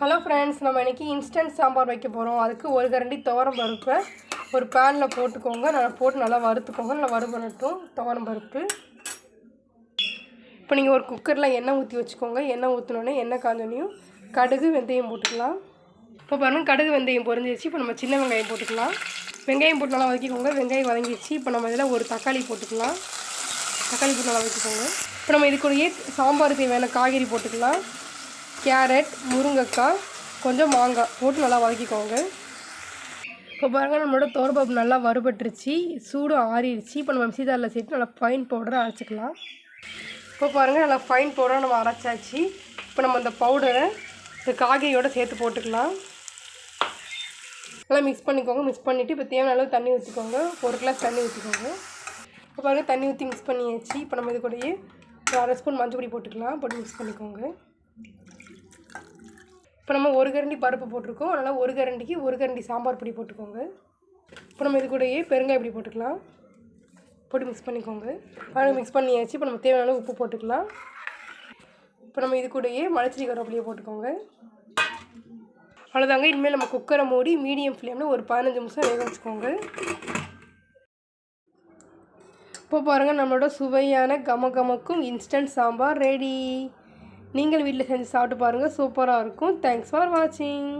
Hello friends நம்ம இன்றைக்கி instant sambar வைக்க போகிறோம் அதுக்கு ஒரு கரண்டி துவரம் பருப்பை ஒரு பேனில் போட்டுக்கோங்க. நல்லா போட்டு நல்லா வறுத்துக்கோங்க. நல்லா வறுபடட்டும். துவரம் பருப்பு. இப்போ நீங்கள் ஒரு குக்கரில் எண்ணெய் ஊற்றி வச்சுக்கோங்க. எண்ணெய் ஊற்றினோடனே எண்ணெய் காஞ்சோனையும் கடுகு வெந்தயம் போட்டுக்கலாம். இப்போ பாருங்கள் கடுகு வெந்தயம் பொறிஞ்சிருச்சு இப்போ நம்ம சின்ன வெங்காயம் போட்டுக்கலாம். வெங்காயம் போட்டு நல்லா வதக்கிக்கோங்க. வெங்காயம் வதங்கிடுச்சு இப்போ நம்ம இதில் ஒரு தக்காளி போட்டுக்கலாம். தக்காளி போட்டு நல்லா வச்சுக்கோங்க இப்போ நம்ம இதுக்குள்ளேயே சாம்பாருக்கு தேவையான காய்கறி போட்டுக்கலாம். கேரட் முருங்கைக்காய் கொஞ்சம் மாங்காய் போட்டு நல்லா வதக்கிக்கோங்க. இப்போ பாருங்கள் நம்மளோட தோர்பப்பு நல்லா வறுபட்டுருச்சு சூடு ஆறிடுச்சு. இப்போ நம்ம மிக்சிதாரில் சேர்த்து நல்லா ஃபைன் பவுடரை அரைச்சிக்கலாம். இப்போ பாருங்கள் நல்லா ஃபைன் பவுடரை நம்ம அரைச்சாச்சு. இப்போ நம்ம அந்த பவுடரை இந்த காய்கறியோடு சேர்த்து போட்டுக்கலாம். நல்லா மிக்ஸ் பண்ணிக்கோங்க மிக்ஸ் பண்ணிவிட்டு இப்போ தேவையான அளவு தண்ணி ஊற்றிக்கோங்க ஒரு கிளாஸ் தண்ணி ஊற்றிக்கோங்க இப்போ பாருங்கள் தண்ணி ஊற்றி மிக்ஸ் பண்ணியாச்சு. இப்போ நம்ம இது கூடயே ஒரு அரை ஸ்பூன் மஞ்சள் பொடி போட்டுக்கலாம். போட்டு மிக்ஸ் பண்ணிக்கோங்க. இப்போ நம்ம ஒரு கரண்டி பருப்பு போட்டிருக்கோம். அதனால் ஒரு கரண்டிக்கு ஒரு கரண்டி சாம்பார் பொடி போட்டுக்கோங்க. இப்போ நம்ம இது கூடயே பெருங்காய பொடி போட்டுக்கலாம். பொடி மிக்ஸ் பண்ணிக்கோங்க. பழம் மிக்ஸ் பண்ணியாச்சு. இப்போ நம்ம தேவையான உப்பு போட்டுக்கலாம். இப்போ நம்ம இது கூடயே மலைச்செடி கருவேப்பிலையை போட்டுக்கோங்க. அவ்வளோதாங்க இனிமேல் நம்ம குக்கரை மூடி மீடியம் ஃப்ளேமில் ஒரு பதினஞ்சு நிமிஷம் வேக வச்சுக்கோங்க. இப்போ பாருங்கள் நம்மளோட சுவையான கம கமக்கும் இன்ஸ்டன்ட் சாம்பார் ரெடி நீங்கள் வீட்டில் செஞ்சு சாப்பிட்டு பாருங்கள் சூப்பராக இருக்கும். தேங்க்ஸ் ஃபார் வாட்சிங்